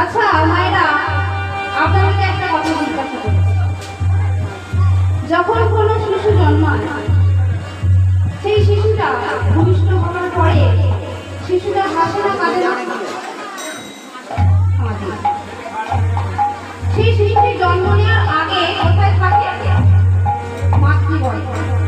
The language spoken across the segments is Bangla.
আচ্ছা মায়েরা আপনাদেরকে একটা কথা জিজ্ঞাসা করি যখন কোনো শিশু জন্মায়, সেই শিশুটা ভূমিষ্ঠ হওয়ার পরে শিশুটা হাসে না, কাঁদে না? সেই শিশুটি জন্ম নেওয়ার আগে কোথায় থাকে? মাতৃগর্ভে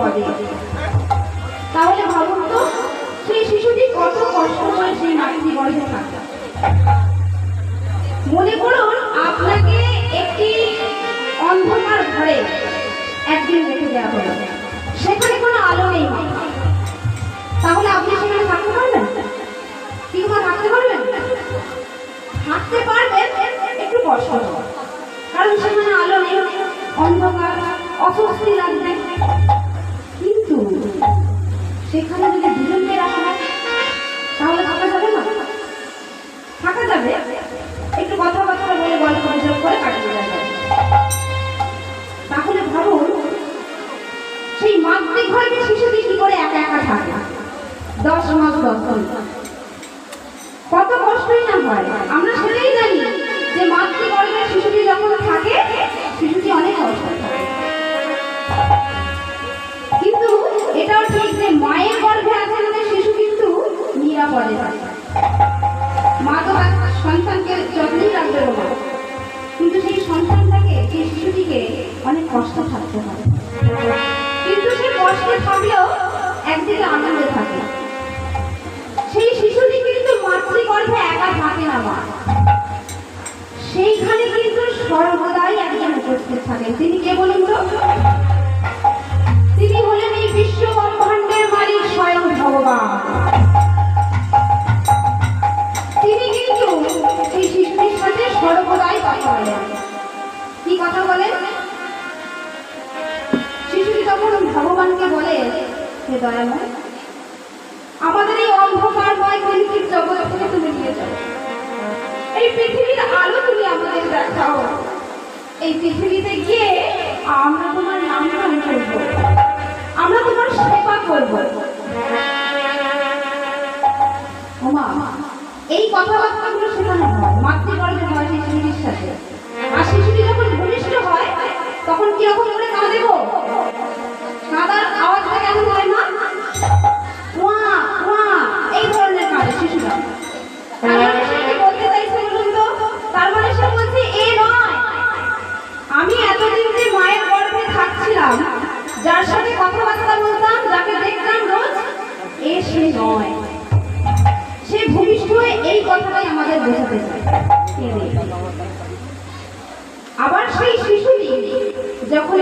পদে তাহলে ভাবুন তো, সেই শিশুটি কত কষ্ট করে সেই মাতৃগর্ভে থাকে মনে করুন, আপনাকে একটি অন্ধকার ঘরে একদিন রেখে দেওয়া হলো। সেখানে কোনো আলো নেই। তাহলে আপনি সেখানে থাকতে পারবেন? কি করে থাকতে পারবেন? থাকতে পারবেন, একটু কষ্ট কারণ সেখানে আলো নেই, অন্ধকার, অস্বস্তি লাগবে। কিন্তু সেখানে যদি দুজনকে রাখা হয়, তাহলে থাকা যাবে না? থাকা যাবে। একটু কথাবার্তা বলে গল্প গুজব করে কাটিয়ে যাবে তাহলে ভাবুন সেই মাতৃগর্ভে শিশুটি কি করে একা একা থাকে দশ মাস দশ কত কষ্টই না হয়। আমরা সেটাই জানি যে মাতৃগর্ভে শিশুটি যখন সেইখানে কিন্তু সর্বদাই একজন উপস্থিত থাকেন। তিনি কে বলুন তো? তিনি হলেন এই বিশ্ব ব্রহ্মাণ্ডের মালিক স্বয়ং ভগবান। তিনি কিন্তু এই শিশুটির সাথে সর্বদাই কথা বলেন। কি কথা বলেন? শিশুটি তখন ভগবানকে বলে, হে দয়াময়, আমাদের এই অন্ধকারময় পৃথিবীর জগৎ থেকে তুমি নিয়ে যাও। এই পৃথিবীর আলো তুমি আমাদের দেখাও। এই পৃথিবীতে গিয়ে আমরা তোমার নাম গান করব। আমরা তোমার সেবা করব। ওমা, এই কথাবার্তাগুলো শেখানো হয় মাতৃগর্ভে হয় শিশুটির সাথে। আর শিশুটি যখন ভূমিষ্ঠ হয়, তখন কীরকম করে কাঁদে গো কাঁদার আওয়াজটা কেমন হয় না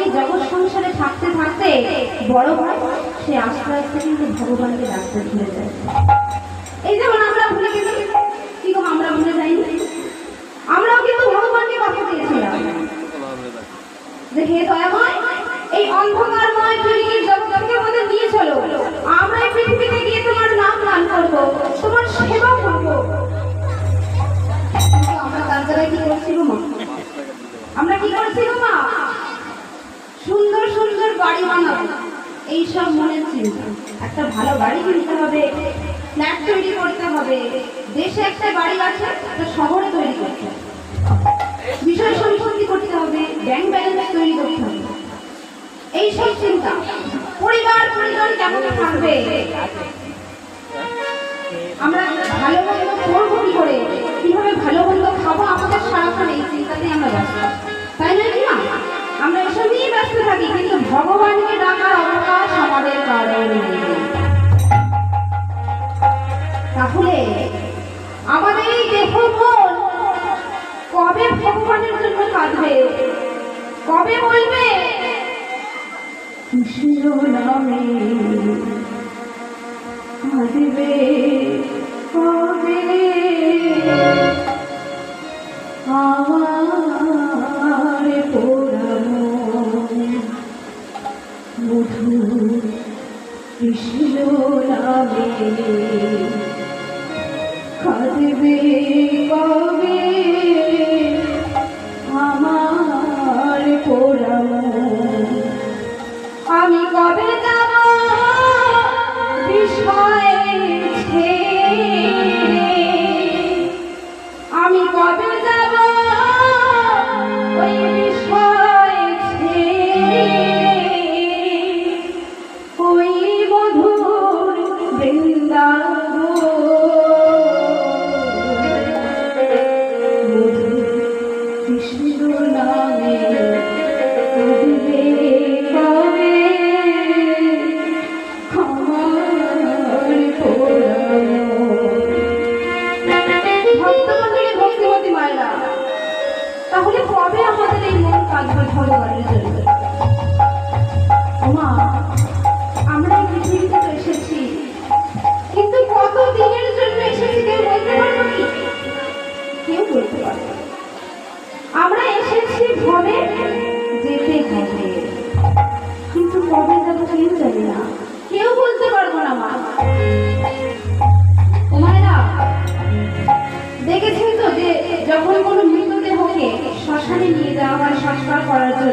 এই জগৎ সংসারে থাকতে থাকতে বড় হয়, সে আস্তে আস্তে কিন্তু ভগবানকে ডাকতে ভুলে যায়। এই যেমন এইসব মনের চিন্তা একটা ভালো বাড়ি কিনতে হবে ফ্ল্যাট তৈরি করতে হবে, দেশে একটা বাড়ি আছে, একটা শহর তৈরি করতে হবে। বিষয় সম্পত্তি করতে হবে ব্যাংক ব্যালেন্স তৈরি করতে হবে। এইসব চিন্তা। পরিবার, পরিজন কেমন থাকবে? আমরা ভালো মন্দ করব কি করে? কীভাবে ভালো মন্দ কাঁদবে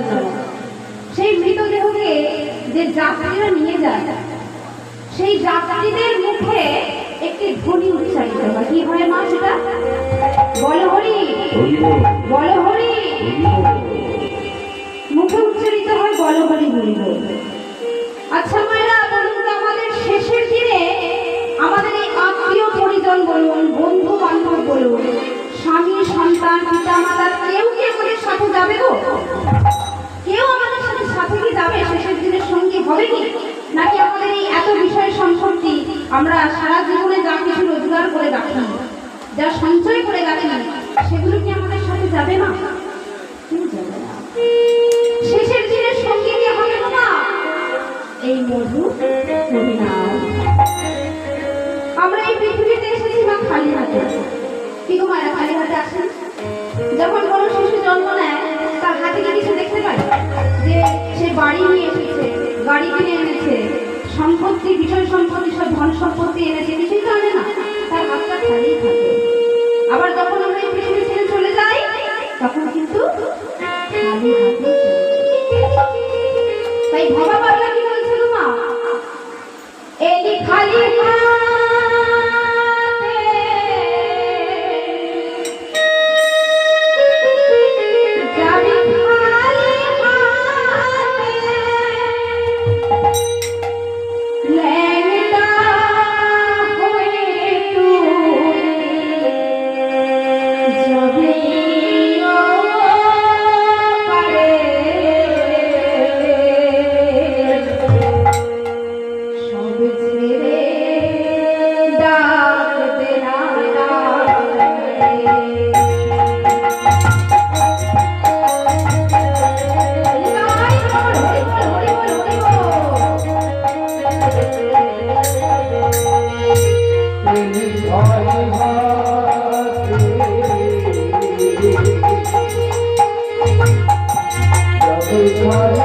জন্য সেই মৃতদেহকে যে যাত্রীরা নিয়ে যায় সেই যাত্রীদের মুখে একটি ধ্বনি উচ্চারিত হয়। কি হয় মা সেটা? বলো হরি। বলো। হরি। মুখে উচ্চারিত হয় বলো হরি হরি আচ্ছা মায়েরা বলুন আমাদের শেষের দিনে আমাদের এই আত্মীয় পরিজন বলুন বন্ধু বান্ধব বলুন স্বামী সন্তান পিতা মাতা কেউ কি আমাদের সাথে যাবে গো? যাবে শেষের দিনের সঙ্গী হবে কি নাকি আমাদের এই এত বিষয় সম্পত্তি আমরা সারা জীবনে যা কিছু রোজগার করে রাখি যা সঞ্চয় করে রাখি সেগুলো কি আমাদের সাথে যাবে না? শেষের দিনের সঙ্গী কি হবে না। এই মধু আমরা এই পৃথিবীতে এসেছি মা খালি হাতে। কি গো খালি হাতে আসেন? যখন কোনো শিশু জন্ম নেয় তার হাতে কি কিছু দেখতে যে সে বাড়ি নিয়ে এসেছে, গাড়ি কিনে এনেছে, সম্পত্তি বিষয় সম্পত্তি, সব ধন সম্পত্তি এনেছে কিছুই তো আনে না। তার হাতটা খালি থাকে। আবার যখন আমরা এই পৃথিবী ছেড়ে চলে যাই, তখন কিন্তু। তাই ভবা পাগলা কি খালি হাতে কোথায়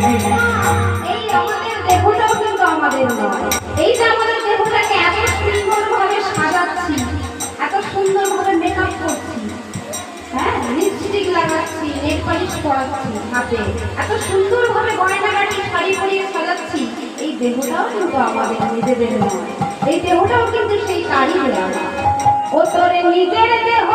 এই দেহটাও কিন্তু আমাদের এই যে আমাদের দেহটাকে এত সুন্দরভাবে সাজাচ্ছি, এত সুন্দরভাবে মেকআপ করছি হ্যাঁ লিপস্টিক লাগাচ্ছি নেল পালিশ পরাচ্ছি হাতে, এত সুন্দরভাবে গয়নাগাটি, শাড়ি পরিয়ে সাজাচ্ছি, এই দেহটাও কিন্তু আমাদের নিজেদের নয়। এই দেহটাও কিন্তু সেই দেওয়া ও তোরে নিজের দেহ